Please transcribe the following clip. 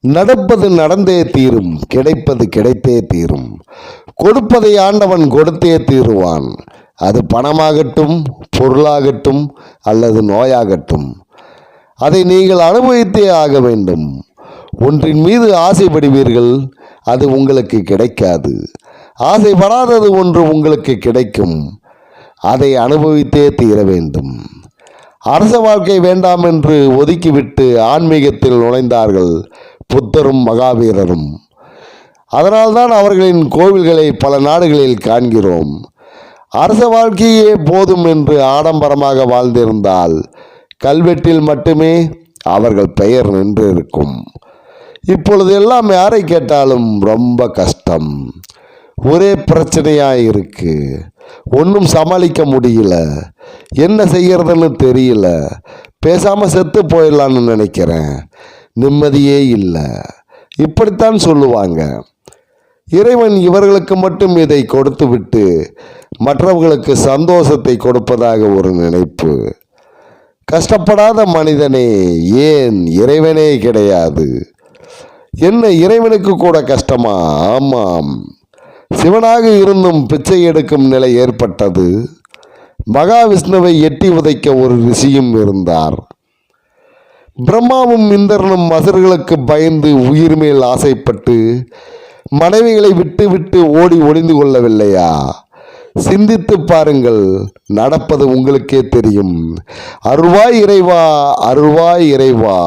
நடப்பது நடந்தே தீரும் கிடைப்பது கிடைத்தே தீரும். கொடுப்பதை ஆண்டவன் கொடுத்தே தீருவான். அது பணமாகட்டும் பொருளாகட்டும் அல்லது நோயாகட்டும். அதை நீங்கள் அனுபவித்தே ஆக வேண்டும். ஒன்றின் மீது ஆசைப்படுவீர்கள் அது உங்களுக்கு கிடைக்காது. ஆசைப்படாதது ஒன்று உங்களுக்கு கிடைக்கும். அதை அனுபவித்தே தீர வேண்டும். அரச வாழ்க்கை வேண்டாம் என்று ஒதுக்கிவிட்டு ஆன்மீகத்தில் நுழைந்தார்கள். புத்தரும் மகாவீரரும். அதனால்தான் அவர்களின் கோவில்களை பல நாடுகளில் காண்கிறோம். அரச வாழ்க்கையே போதும் என்று ஆடம்பரமாக வாழ்ந்திருந்தால் கல்வெட்டில் மட்டுமே அவர்கள் பெயர் நின்றிருக்கும். இப்பொழுது எல்லாம் யாரை கேட்டாலும் ரொம்ப கஷ்டம். ஒரே பிரச்சனையாக இருக்கு. ஒன்றும் சமாளிக்க முடியல. என்ன செய்யறதுன்னு தெரியல. பேசாமல் செத்து போயிடலான்னு நினைக்கிறேன். நிம்மதியே இல்லை. இப்படித்தான் சொல்லுவாங்க. இறைவன் இவர்களுக்கு மட்டும் இதை கொடுத்துவிட்டு மற்றவர்களுக்கு சந்தோஷத்தை கொடுப்பதாக ஒரு நினைப்பு. கஷ்டப்படாத மனிதனே ஏன் இறைவனே கிடையாது? என்ன இறைவனுக்கு கூட கஷ்டமா? ஆமாம். சிவனாக இருந்தும் பிச்சை எடுக்கும் நிலை ஏற்பட்டது. மகாவிஷ்ணுவை எட்டி உதைக்க ஒரு ரிஷியும் இருந்தார். பிரம்மாவும் இந்திரனும் அசர்களுக்கு பயந்து உயிர் மேல் ஆசைப்பட்டு மனைவிகளை விட்டு விட்டு ஓடி ஒளிந்து கொள்ளவில்லையா? சிந்தித்து பாருங்கள் நடப்பது உங்களுக்கே தெரியும். அருவாய் இறைவா அருவாய் இறைவா.